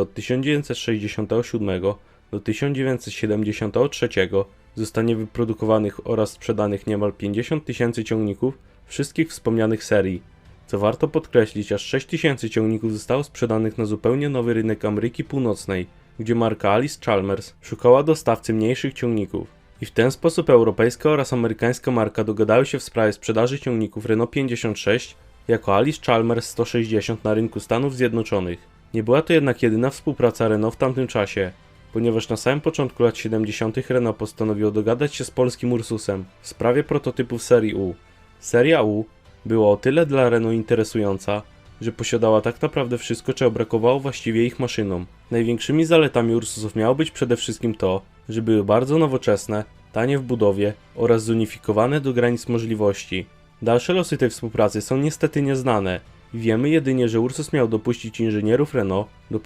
od 1967 do 1973 zostanie wyprodukowanych oraz sprzedanych niemal 50 tysięcy ciągników wszystkich wspomnianych serii. Co warto podkreślić, aż 6 tysięcy ciągników zostało sprzedanych na zupełnie nowy rynek Ameryki Północnej, gdzie marka Alice Chalmers szukała dostawcy mniejszych ciągników. I w ten sposób europejska oraz amerykańska marka dogadały się w sprawie sprzedaży ciągników Renault 56 jako Alice Chalmers 160 na rynku Stanów Zjednoczonych. Nie była to jednak jedyna współpraca Renault w tamtym czasie, ponieważ na samym początku lat 70. Renault postanowiło dogadać się z polskim Ursusem w sprawie prototypów serii U. Seria U była o tyle dla Renault interesująca, że posiadała tak naprawdę wszystko, czego brakowało właściwie ich maszynom. Największymi zaletami Ursusów miało być przede wszystkim to, że były bardzo nowoczesne, tanie w budowie oraz zunifikowane do granic możliwości. Dalsze losy tej współpracy są niestety nieznane wiemy jedynie, że Ursus miał dopuścić inżynierów Renault do pracy